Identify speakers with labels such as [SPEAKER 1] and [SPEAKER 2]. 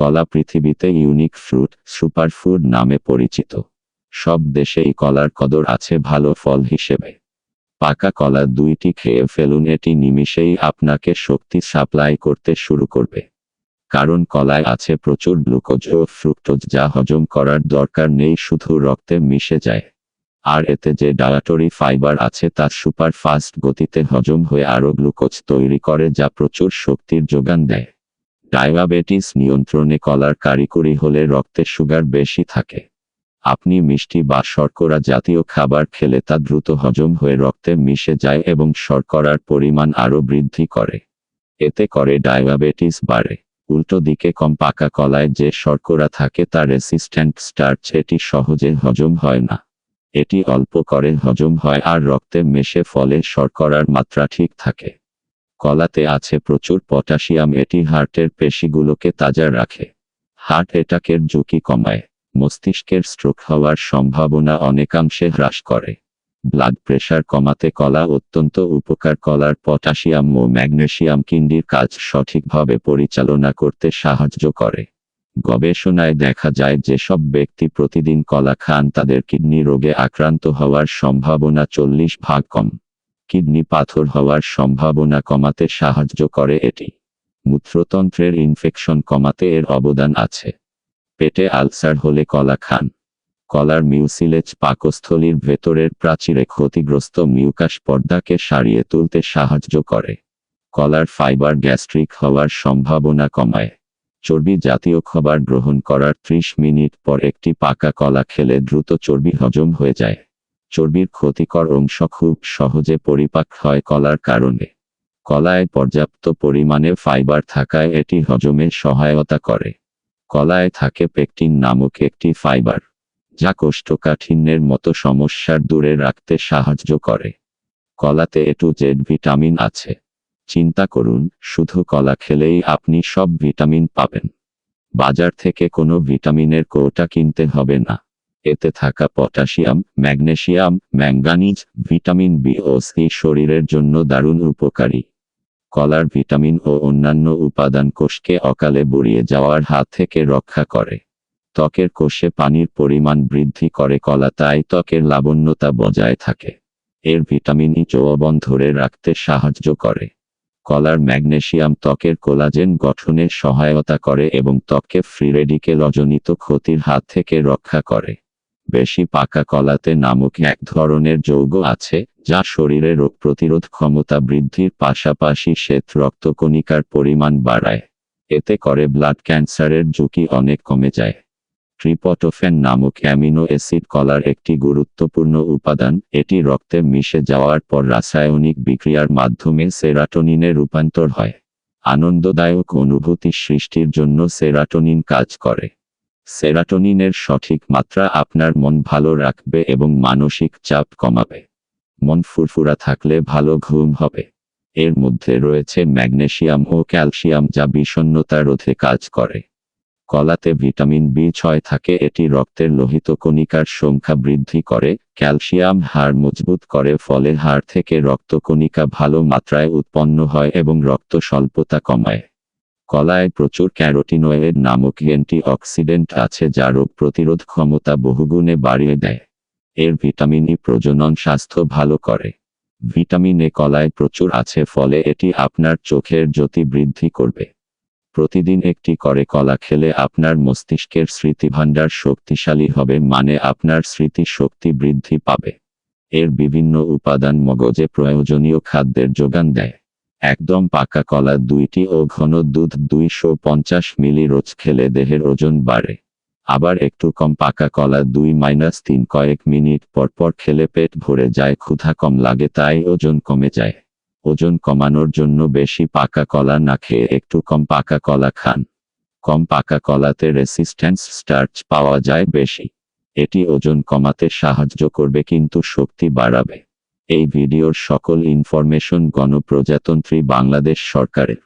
[SPEAKER 1] কলা পৃথিবীতে unique fruit superfood নামে পরিচিত। সব দেশেই কলার কদর আছে ভালো ফল হিসেবে। পাকা কলা দুইটি খেয়ে ফেলুন, এটি নিমিষেই আপনাকে শক্তি সাপ্লাই করতে শুরু করবে। কারণ কলায় আছে প্রচুর গ্লুকোজ ও ফ্রুক্টোজ যা হজম করার দরকার নেই, শুধু রক্তে মিশে যায়। আর এতে যে ডায়াটরি ফাইবার আছে তা সুপার ফাস্ট গতিতে হজম হয়ে আরও গ্লুকোজ তৈরি করে, যা প্রচুর শক্তির যোগান দেয়। ডায়াবেটিস নিয়ন্ত্রণে কলার কারিকুরি হলে রক্তে সুগার বেশি থাকে। আপনি মিষ্টি বা শর্করা জাতীয় খাবার খেলে তা দ্রুত হজম হয়ে রক্তে মিশে যায় এবং শর্করার পরিমাণ আরও বৃদ্ধি করে। এতে করে ডায়াবেটিস বাড়ে। উল্টো দিকে কম পাকা কলায় যে শর্করা থাকে তা রেসিস্ট্যান্ট স্টার্চ এটি সহজে হজম হয় না। এটি অল্প করে হজম হয় আর রক্তে মেশে ফলে শর্করার মাত্রা ঠিক থাকে। কলাতে আছে প্রচুর পটাশিয়াম, এটি হার্টের পেশিগুলোকে তাজা রাখে। হার্ট অ্যাটাকের ঝুঁকি কমায়, মস্তিষ্কের স্ট্রোক হওয়ার সম্ভাবনা অনেকাংশে হ্রাস করে। ব্লাড প্রেশার কমাতে কলা অত্যন্ত উপকার, কলার পটাশিয়াম ও ম্যাগনেশিয়াম কিন্ডির কাজ সঠিকভাবে পরিচালনা করতে সাহায্য করে। গবেষণায় দেখা যায়, যেসব ব্যক্তি প্রতিদিন কলা খান, তাদের কিডনি রোগে আক্রান্ত হওয়ার সম্ভাবনা চল্লিশ ভাগ কম। কিডনি পাথর হওয়ার সম্ভাবনা কমাতে সাহায্য করে এটি। মূত্রতন্ত্রের ইনফেকশন কমাতে এর অবদান আছে। পেটে আলসার হলে কলা খান। কলার মিউসিলেজ পাকস্থলীর ভেতরের প্রাচীরে ক্ষতিগ্রস্ত মিউকাস পর্দাকে সারিয়ে তুলতে সাহায্য করে। কলার ফাইবার গ্যাস্ট্রিক হওয়ার সম্ভাবনা কমায়। চর্বি জাতীয় খাবার গ্রহণ করার ত্রিশ মিনিট পর একটি পাকা কলা খেলে দ্রুত চর্বি হজম হয়ে যায়। চর্বির ক্ষতিকর অংশ খুব সহজে পরিপাক হয় কলার কারণে। কলায় পর্যাপ্ত পরিমাণে ফাইবার থাকায় এটি হজমে সহায়তা করে। কলায় থাকে পেকটিন নামক একটি ফাইবার, যা কোষ্ঠকাঠিন্যের মতো সমস্যার দূরে রাখতে সাহায্য করে। কলাতে এটু জেড ভিটামিন আছে। চিন্তা করুন, শুধু কলা খেলেই আপনি সব ভিটামিন পাবেন। বাজার থেকে কোনো ভিটামিনের কোটা কিনতে হবে না। এতে থাকা potassium, magnesium, manganese, vitamin B ও সি শরীরের জন্য দারুণ উপকারী। কলার ভিটামিন ও অন্যান্য উপাদান কোষকে অকালে বুড়িয়ে যাওয়ার হাত থেকে রক্ষা করে। ত্বকের কোষে পানির পরিমাণ বৃদ্ধি করে কলা, তাই ত্বকের লাবণ্যতা বজায় থাকে। এর ভিটামিন ই যৌবন ধরে রাখতে সাহায্য করে। কলার ম্যাগনেশিয়াম ত্বকের কোলাজেন গঠনে সহায়তা করে এবং ত্বককে ফ্রি রেডিকেলজনিত ক্ষতির হাত থেকে রক্ষা করে। বেশি পাকা কলাতে নামক এক ধরনের যৌগ আছে, যা শরীরে রোগ প্রতিরোধ ক্ষমতা বৃদ্ধির পাশাপাশি শ্বেত রক্তকণিকার পরিমাণ বাড়ায়। এতে করে ব্লাড ক্যান্সারের ঝুঁকি অনেক কমে যায়। ট্রিপটোফেন নামক অ্যামিনো অ্যাসিড কলার একটি গুরুত্বপূর্ণ উপাদান, এটি রক্তে মিশে যাওয়ার পর রাসায়নিক বিক্রিয়ার মাধ্যমে সেরাটোনিনে রূপান্তর হয়। আনন্দদায়ক অনুভূতি সৃষ্টির জন্য সেরাটোনিন কাজ করে। সেরাটোনিনের সঠিক মাত্রা আপনার মন ভালো রাখবে এবং মানসিক চাপ কমাবে। মন ফুরফুরা থাকলে ভালো ঘুম হবে। এর মধ্যে রয়েছে ম্যাগনেশিয়াম ও ক্যালসিয়াম যা বিষণ্ণতা রোধে কাজ করে। কলাতে ভিটামিন বি ছয় থাকে, এটি রক্তের লোহিত কণিকার সংখ্যা বৃদ্ধি করে, ক্যালসিয়াম হাড় মজবুত করে, ফলে হাড় থেকে রক্তকণিকা ভালো মাত্রায় উৎপন্ন হয় এবং রক্ত স্বল্পতা কমায়। কলায় প্রচুর ক্যারোটিনয়েড নামক অ্যান্টি অক্সিডেন্ট আছে যা রোগ প্রতিরোধ ক্ষমতা বহুগুণে বাড়িয়ে দেয়। এর ভিটামিন ই প্রজনন স্বাস্থ্য ভালো করে। ভিটামিন এ কলায় প্রচুর আছে, ফলে এটি আপনার চোখের জ্যোতি বৃদ্ধি করবে। প্রতিদিন একটি করে কলা খেলে আপনার মস্তিষ্কের স্মৃতিভাণ্ডার শক্তিশালী হবে মানে আপনার স্মৃতি শক্তি বৃদ্ধি পাবে। এর বিভিন্ন উপাদান মগজে প্রয়োজনীয় খাদ্যের যোগান দেয়। একদম পাকা কলা দুইটি ও ঘন দুধ দুইশো পঞ্চাশ মিলি রোজ খেলে দেহের ওজন বাড়ে। আবার একটু কম পাকা কলা দুই মাইনাস তিন কয়েক মিনিট পরপর খেলে পেট ভরে যায়, ক্ষুধা কম লাগে তাই ওজন কমে যায়। ওজন কমানোর জন্য বেশি পাকা কলা না খেয়ে একটু কম পাকা কলা খান। কম পাকা কলাতে রেসিস্ট্যান্স স্টার্চ পাওয়া যায় বেশি। এটি ওজন কমাতে সাহায্য করবে কিন্তু শক্তি বাড়াবে। এই ভিডিওর সকল ইনফরমেশন গণপ্রজাতন্ত্রী বাংলাদেশ সরকারের।